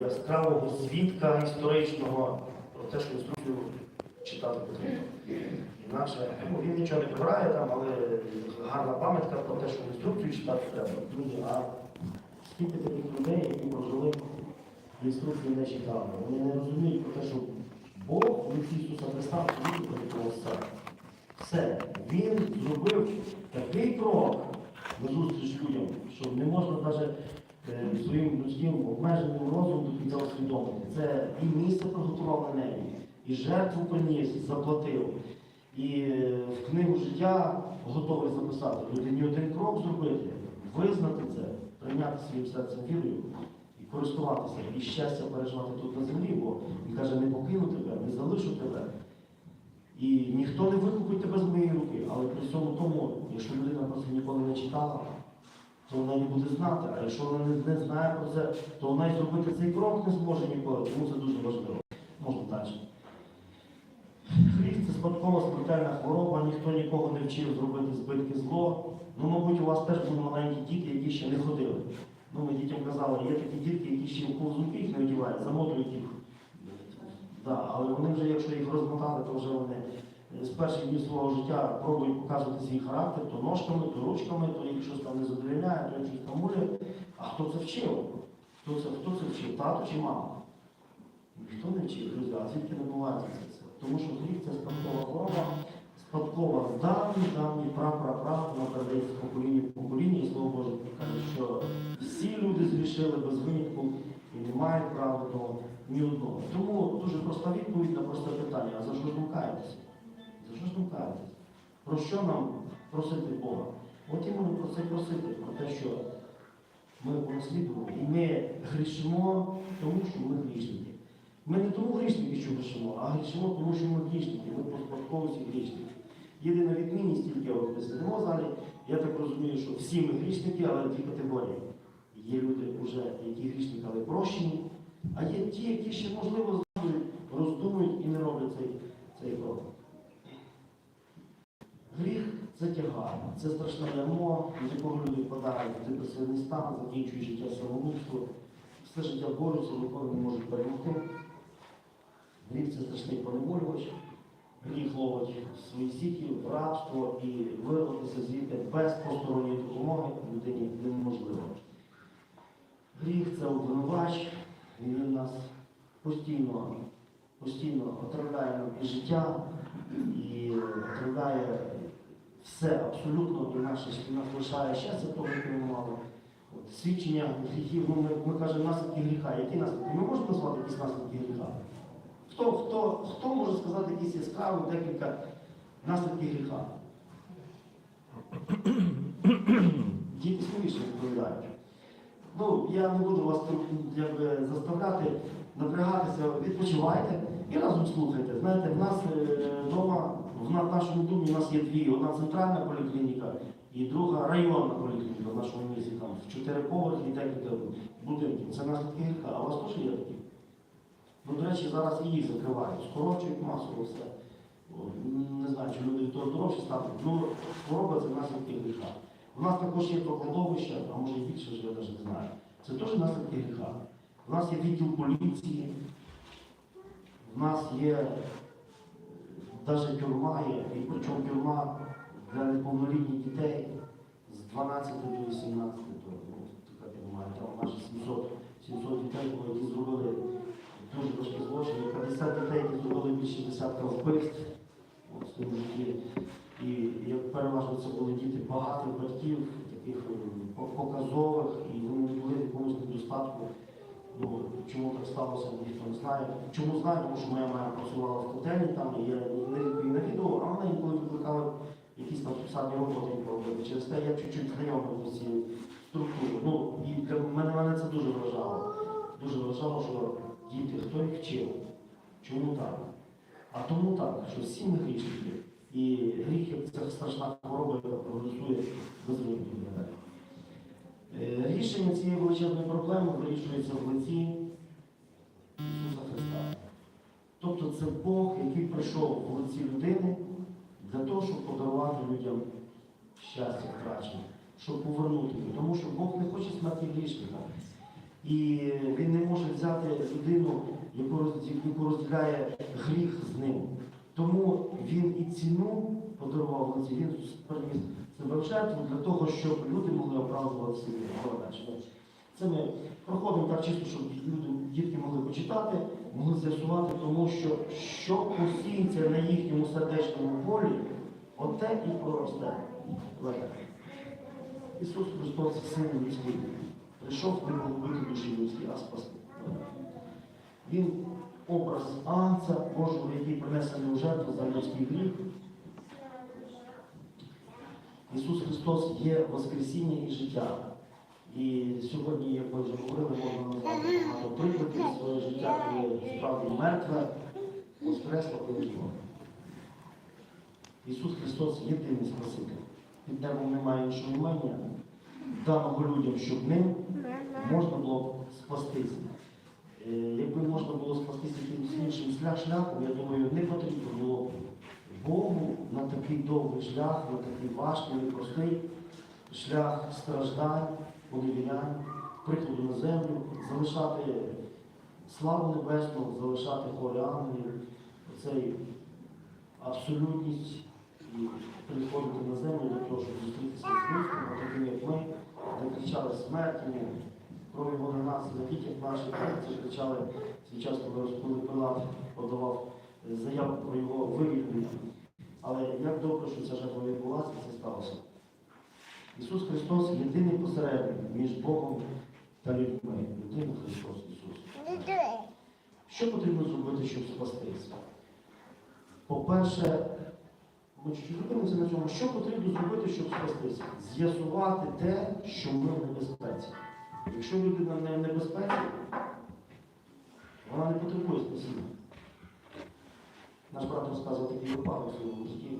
яскравого свідка історичного про те, що інструкцію читати потрібно. Інакше ну, він нічого не прибирає там, але гарна пам'ятка про те, що інструкцію читати треба. Друзі, а скільки таких людей, які прожили інструкцію не читали. Вони не розуміють про те, що Бог в лиці Ісуса Христа такого все. Все. Він зробив такий крок на зустріч людям, що не можна навіть своїм людським обмеженим розумом до кінця усвідомити. Це і місце приготував на небі, і жертву приніс, і заплатив. І е, в книгу життя готовий записати. Людині один крок зробити, визнати це, прийняти своїм серцем вірою і користуватися, і щастя переживати тут на землі, бо він каже, не покину тебе, не залишу тебе. І ніхто не викупить тебе з моєї руки, але при всьому тому, якщо людина про це ніколи не читала, то вона не буде знати. А якщо вона не, не знає про це, то вона й зробити цей крок не зможе ніколи. Тому це дуже важливо. Можна далі. Гріх це спадкова смертельна хвороба, ніхто нікого не вчив зробити збитки зло. Ну, мабуть, у вас теж були маленькі діти, які ще не ходили. Ну, ми дітям казали, є такі дітки, які ще в повзунки їх не одягають, замотують їх. Да, але вони вже, якщо їх розмотали, то вже вони з перших днів свого життя пробують показувати свій характер, то ножками, то ручками, то їх щось там не задовільняє, то їх щось там муляє. А хто це вчив? Хто це, хто це вчив? Тато чи мама? Ніхто не вчив, друзі, а звідки набувається це? Тому що гріх це спадкова хвороба, спадкова з давніх, давніх пра-пра-пра, вона передається з покоління в покоління, і слово Боже каже, що всі люди згрішили без винятку і не мають права до ні одного. Тому дуже проста відповідь на просте питання, а за що ж мукаєтеся? За що ж мукаєтеся? Про що нам просити Бога? От іменно про це просити, про те, що ми понаслідували, і ми грішимо, тому що ми грішники. Ми не тому грішники, що грішимо, а грішимо, тому що ми грішники, ми по спадковості грішники. Єдина відмінність тільки от ми сидимо залі, я так розумію, що всі ми грішники, але дві категорії. Є люди, вже, які грішники, але прощені, а є ті, які ще, можливо, роздумують і не роблять цей, цей крок. Це тягар, це страшне ярмо, з якого люди впадають в депресивний стан, закінчують життя самогубство. Все життя борються, ніколи не можуть перемогти. Гріх це страшний поневолювач. Гріх ловить свої сіті, рабство і вирватися звідти без посторонньої допомоги людині неможливо. Гріх це обвинувач, він нас постійно, постійно отравляє і життя, і отравляє все абсолютно і наше нас лишає щастя, того, яке ми мали. От, свідчення гріхів, ну, ми, ми кажемо наслідки гріха. Які наслідки? Ми можемо назвати якісь наслідки гріха? Хто, хто, хто може сказати якісь яскраві декілька наслідків гріха? Діти смішно відповідають. Ну, я не буду вас якби, заставляти напрягатися, відпочивайте і разом слухайте. Знаєте, в нас вдома, в нашому домі у нас є дві. Одна центральна поліклініка і друга районна поліклініка в нашому місті. Там чотири поверхи, декілька будинків. Це наслідки гріха. А у вас теж є такі? Ну, до речі, зараз і їх закривають, скорочують масово все. Не знаю, чи люди від того здоровші стануть. Ну, хвороба це наслідки гріха. У нас також є прокладовище, а може і більше, я навіть не знаю. Це теж наслідки гріха. У нас є відділ поліції, у нас є навіть тюрма є, і причому тюрма для неповнолітніх дітей з 12 до 18, то ну, така тюрма, там майже 700, 700 дітей, які зробили дуже важкі злочини, 50 дітей, які зробили більше десятка вбивств в цьому житті. І як переважно це були діти багатих батьків, таких показових, і вони були в якомусь недостатку. Ну, чому так сталося, ніхто не знає. Чому знаю, тому що моя мама працювала в котельні, там відповів на відео, а вона інколи викликала якісь там соціальні роботи робити. Через те я чуть-чуть знайомий з цією структурою. Ну, і для мене, мене це дуже вражало. Дуже вражало, що діти, хто їх вчив? Чому так? А тому так, що всі ми грішники. І гріх це страшна хвороба, яка прогресує без вигляду. Е, Рішення цієї величезної проблеми вирішується в лиці Тобто це Бог, який прийшов в лиці людини для того, щоб подарувати людям щастя втрачене. щоб повернути його. Тому що Бог не хоче смерті грішника. І він не може взяти людину, яку розділяє гріх з ним. Тому він і ціну подарував лиці, він приніс себе в жертву для того, щоб люди могли оправдувати головне. Це ми проходимо так чисто, щоб люди, дітки могли почитати, могли з'ясувати, тому що що посіється на їхньому сердечному полі, оте і проросте. Ісус Христос, Син людський, прийшов не полюбити душі людські, а спасти. Він образ Анця Божого, який принесений у жертву за людський гріх. Ісус Христос є Воскресіння і життя. І сьогодні, як ми вже говорили, можна назвати багато прикладів своє життя, коли справді мертве, воскресло повідло. Ісус Христос єдиний Спаситель. Під небом немає іншого імення, даного людям, щоб ним можна було спастися. Е, Якби можна було спастися якимось іншим шляхом, я думаю, не потрібно було Богу на такий довгий шлях, на такий важкий, непростий шлях страждань, поневірянь, приходу на землю, залишати славу небесну, залишати хори ангелів, абсолютність і приходити на землю для того, щоб зустрітися з Христом, такими як ми, де кричали смерть йому, крові вони нас, не тільки наші це кричали час, коли Пилат подавав заяву про його вивільнення. Але як добре, що ця жертва відбулася. Ісус Христос єдиний посередник між Богом та людьми. Єдиний Христос Ісус. Що потрібно зробити, щоб спастися? По-перше, ми чуть-чуть зупинимося на цьому, що потрібно зробити, щоб спастися? З'ясувати те, що ми в небезпеці. Якщо людина не в небезпеці, вона не потребує спасіння. Наш брат розказував такий випадок своєму житті.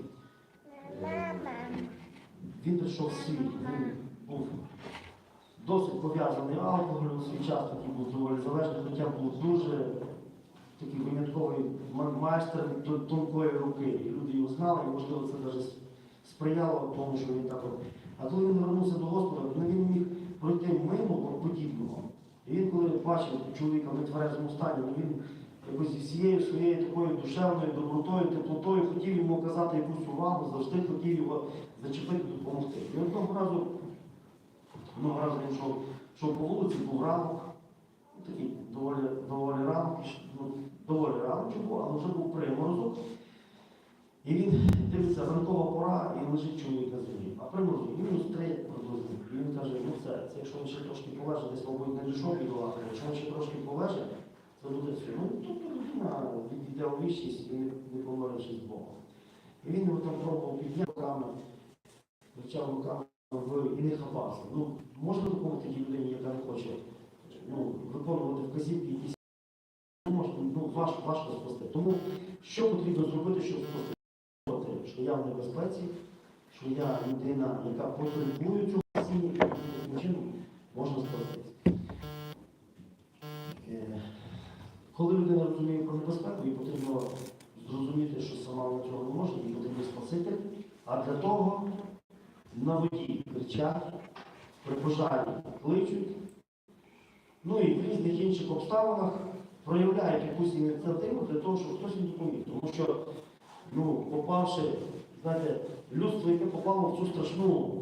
Він прийшов світ, він був досить пов'язаний алкоголем, свій час такий був доволі залежний, хоча був дуже такий винятковий майстер тонкої руки. І люди його знали, і можливо це навіть сприяло тому, що він так от. А коли він вернувся до Господа, ну, він міг пройти мимо подібного. І він, коли бачив чоловіка в нетверезому стані, ну, він якось всією своєю такою душевною добротою, теплотою хотів йому оказати якусь увагу, завжди хотів його зачепити, допомогти. І одного разу, одного разу він йшов, йшов по вулиці, був ранок, ну, такий доволі, доволі ранок, ну, доволі ранок був, але вже був приморозок. І він дивиться, ранкова пора, і лежить чоловік на землі. А приморозок мінус три приблизно. І він каже, ну це, це якщо він ще трошки полежить, десь, мабуть, не дійшов від лаки, якщо він ще трошки полежить, це. Ну, тобто людина відійде у вічність і не, помирившись з Богом. І він його там пробував підняти руками, кричав руками в- і не хапався. Ну, можна допомогти тій людині, яка не хоче ну, виконувати вказівки якісь. Можна, ну, важко, важко спасти. Тому що потрібно зробити, щоб спасти? Що я в небезпеці, що я людина, яка потребує цього чином можна спастись. Е, Коли людина розуміє про небезпеку, їй потрібно зрозуміти, що сама вона цього не може, їй потрібно спасити. А для того на воді кричать, при пожарі кличуть, ну і в різних інших обставинах проявляють якусь ініціативу для того, щоб хтось їм допоміг. Тому що, ну, попавши, знаєте, людство, яке попало в цю страшну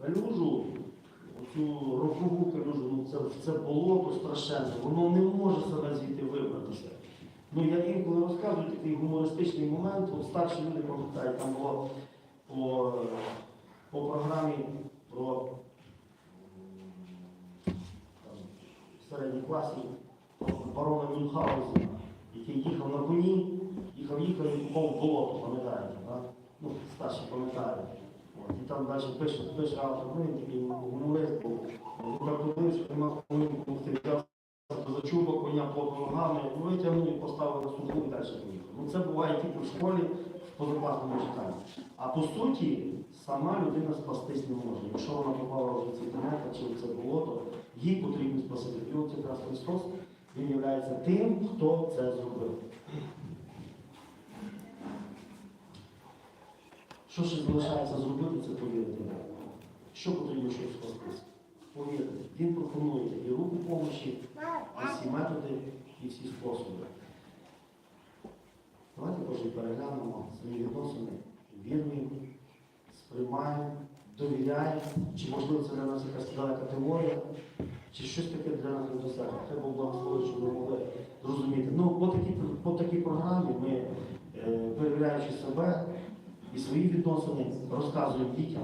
калюжу, цю рокову калюжу, ну це, це болото страшенне, воно не може себе звідти вибратися. Ну, я інколи розказую такий гумористичний момент, от старші люди пам'ятають, там було по, по програмі про середній класі барона Мюнхгаузена, який їхав на коні, їхав, їхав і попав в болото, пам'ятаєте? Ну, старші пам'ятають. І там далі пише, пише автор, ну він такий гуморист був. Він подивився, що нема кому допомогти. Чуба коня по ногами, ну, витягнув і поставив на суху і далі поїхав. Ну це буває тільки в школі, в позакласному читанні. А по суті, сама людина спастись не може. Якщо вона попала в ці тенета чи це болото, їй потрібно спасити. І от якраз Христос, він є тим, хто це зробив. Що ще залишається зробити, це повірити. що потрібно, щоб спастися. Повірте, він пропонує і руку помощі, і всі методи, і всі способи. Давайте кожен переглянемо свої відносини, вірні, сприймаємо, довіряємо, чи можливо це для нас якась складова категорія, чи щось таке для нас недосяжне. Треба благословити, щоб ми могли зрозуміти. Ну, по такій, по такій програмі ми, перевіряючи себе і свої відносини, розказуємо дітям.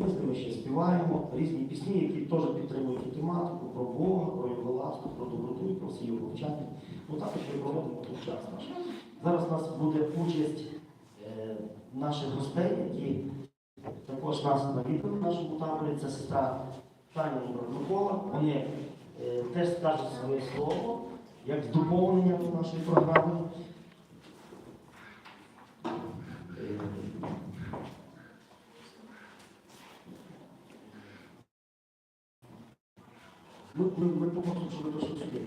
Ними ще співаємо різні пісні, які теж підтримують тематику про Бога, про його ласку, про доброту про всі його вчання. Ну також ми проводимо тут час. Зараз у нас буде участь е, наших гостей, які також нас навідали в нашому таборі. Це сестра Таня Микола. Вони е, теж скажуть своє слово як доповнення до нашої програми. Е, мы ми, ми попросимо, щоб ви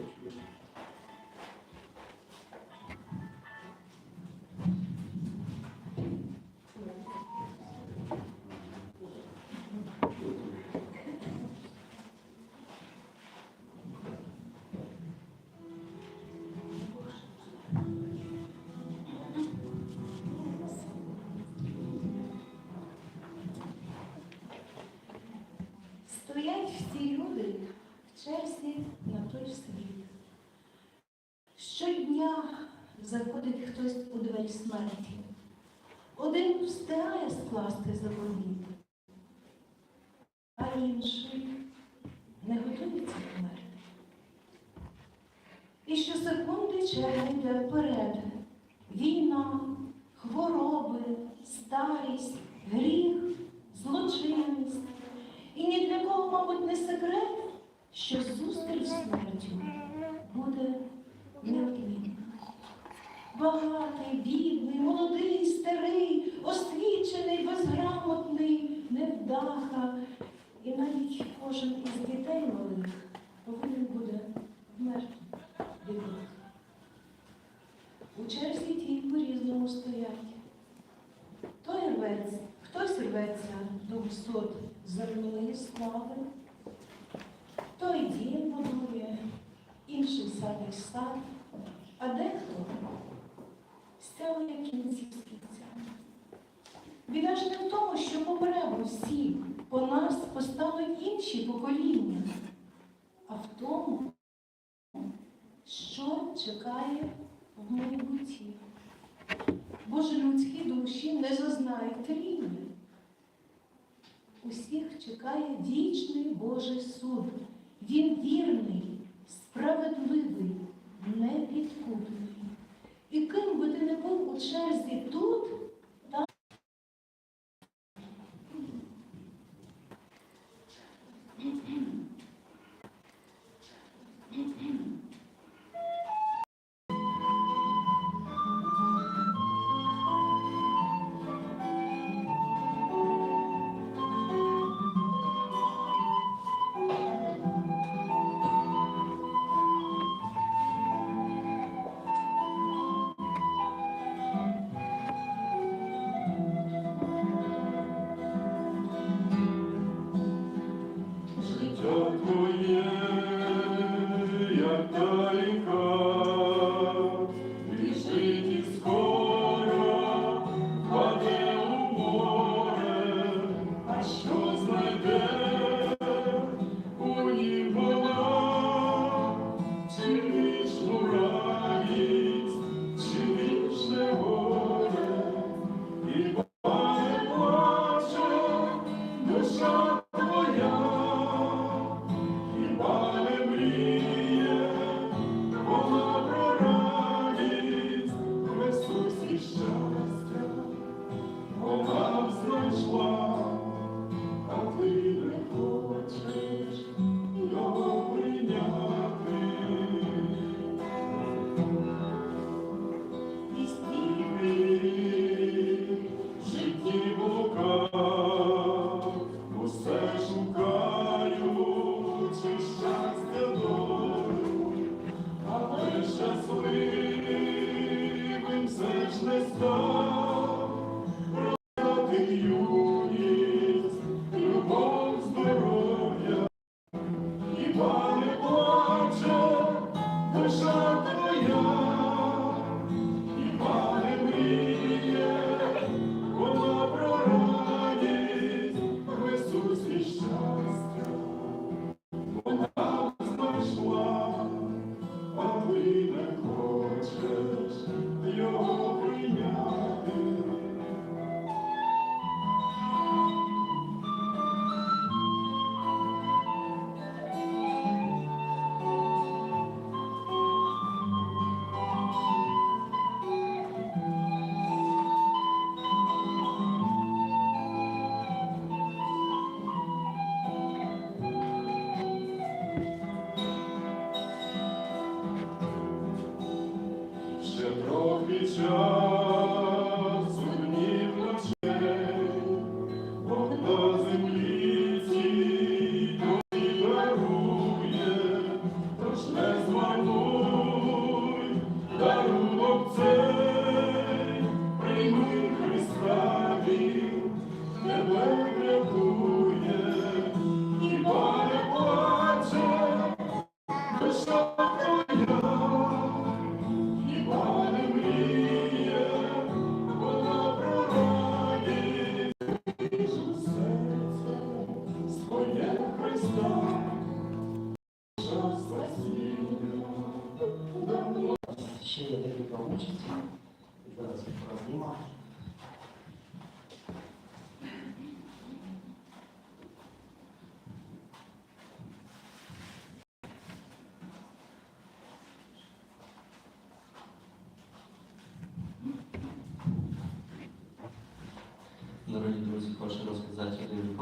в на той світ. Щодня заходить хтось у двері смерті. Один встигає скласти заповіт, а інший не готується померти. І щосекунди черга йде вперед. Війна, хвороби, старість, гріх, злочинність. І ні для кого, мабуть, не секрет, що зустріч з смертю буде неодмінна. Багатий, бідний, молодий, старий, освічений, безграмотний, невдаха. І навіть кожен із дітей малих повинен буде вмерти від. У черзі ті по-різному стоять. Той рветься, хтось рветься до висот земної слави, той дім будує, інший садить сад, а дехто стягує кінці з кінцями. Біда ж не в тому, що попереду всі по нас поставить інші покоління, а в тому, що чекає в майбутті. Бо ж людські душі не зазнають тріння. Усіх чекає вічний Божий суд. Він вірний, справедливий, непідкупний. І ким би ти не був у черзі тут,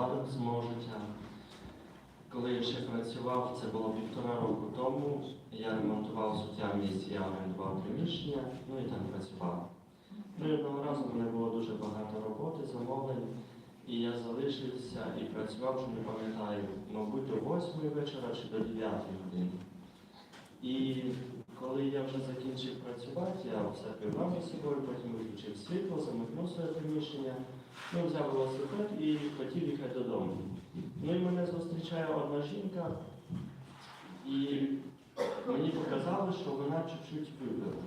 випадок з мого життя. Коли я ще працював, це було півтора року тому, я ремонтував взуття в місті, я орендував приміщення, ну і там працював. Ну одного разу в мене було дуже багато роботи, замовлень, і я залишився і працював, вже не пам'ятаю, мабуть, до 8 вечора чи до 9 години. І коли я вже закінчив працювати, я все прибрав за собою, потім виключив світло, замикнув своє приміщення, ну, взяв велосипед і хотів їхати додому. Ну і мене зустрічає одна жінка, і мені показали, що вона чуть-чуть випила.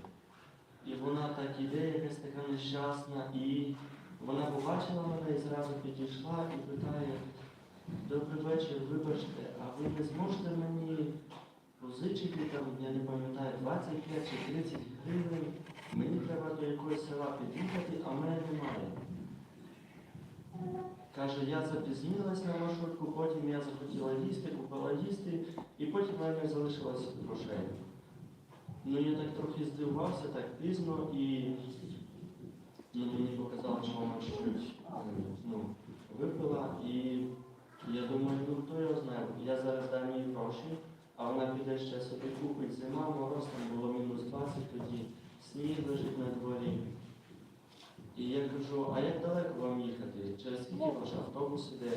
І вона так іде, якась така нещасна, і вона побачила мене і зразу підійшла і питає, добрий вечір, вибачте, а ви не зможете мені позичити там, я не пам'ятаю, 25 чи 30 гривень, мені треба до якогось села під'їхати, а мене немає. Каже, я запізнилась на маршрутку, потім я захотіла їсти, купила їсти, і потім в мене залишилось грошей. Ну я так трохи здивувався, так пізно, і ну, мені показали, що вона е, ну, випила, і я думаю, ну хто його знає, я зараз дам їй гроші, а вона піде ще собі купить зима, мороз, там було мінус 20 тоді, сніг лежить на дворі. І я кажу, а як далеко вам їхати? Через скільки ваш автобус іде?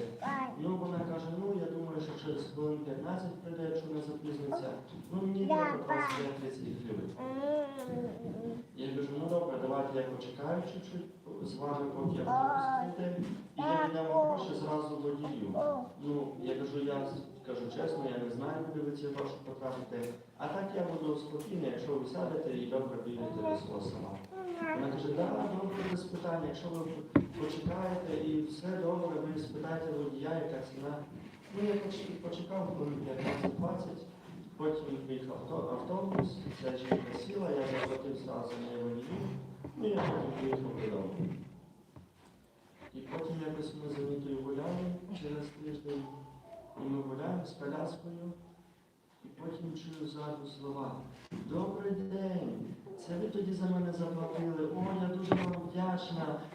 Ну вона каже, ну я думаю, що через хвилин 15 прийде, якщо не запізниться. Ну мені треба 25 гривень. Я кажу, ну добре, давайте я почекаю чуть-чуть з вами, поки автобус прийде, і я віддам гроші зразу водію. Ну, я кажу, я кажу чесно, я не знаю, куди ви ці гроші потратите. А так я буду спокійний, якщо ви сядете і добре підете до свого села. Вона каже, да, добре, без питань, якщо ви почекаєте і все добре, ви спитаєте водія, яка ціна. Ну, я поч- почекав хвилин 15-20, потім приїхав автобус, ця жінка сіла, я заплатив зразу на водію, ну я потім приїхав додому. І потім якось ми з Анітою гуляли через тиждень, і гуляємо з коляскою, і потім чую ззаду слова. Добрий день! Це ви тоді за мене заплатили. О, я дуже вам вдячна.